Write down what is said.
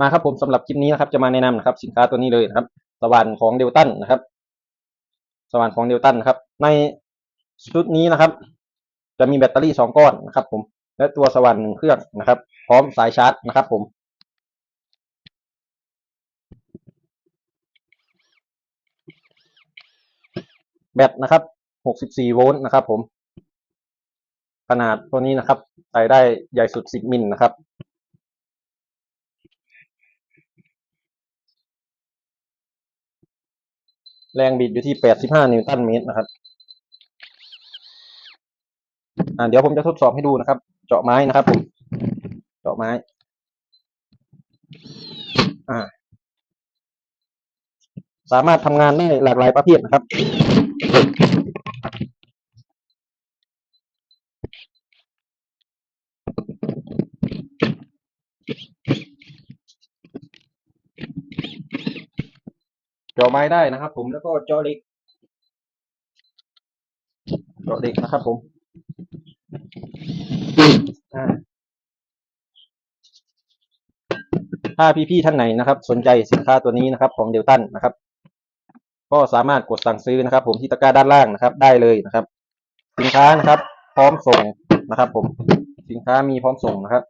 มาครับผมสำหรับคลิปนี้นะครับจะมาแนะนำนะครับสินค้าตัวนี้เลยนะครับสว่านของเดลตันนะครับ สว่านของเดลตันนะครับ ในชุดนี้นะครับ จะมีแบตเตอรี่สองก้อนนะครับ ผม และตัวสว่านหนึ่งเครื่องนะครับ พร้อมสายชาร์จนะครับ ผมแบตนะครับ64โวลต์นะครับ ผม ขนาดตัวนี้นะครับใส่ได้ใหญ่สุด10มิลนะครับ แรงบิดอยู่ที่ 85 นิวตันเมตรนะครับอ่าเดี๋ยวผมจะทดสอบให้ดูนะครับ เจาะไม้นะครับผม เจาะไม้ อ่า สามารถทำงานได้หลากหลายประเภทนะครับ จาะไม้ได้นะครับผมแล้วก็จาะเล็กจาะเล็กนะครับผมถ้าพี่ๆท่านไหนนะครับ สนใจสินค้าตัวนี้นะครับ ของเดลตันนะครับ ก็สามารถกดสั่งซื้อนะครับ ผมที่ตะกร้าด้านล่างนะครับ ได้เลยนะครับ สินค้านะครับ พร้อมส่งนะครับ ผมสินค้ามีพร้อมส่งนะครับ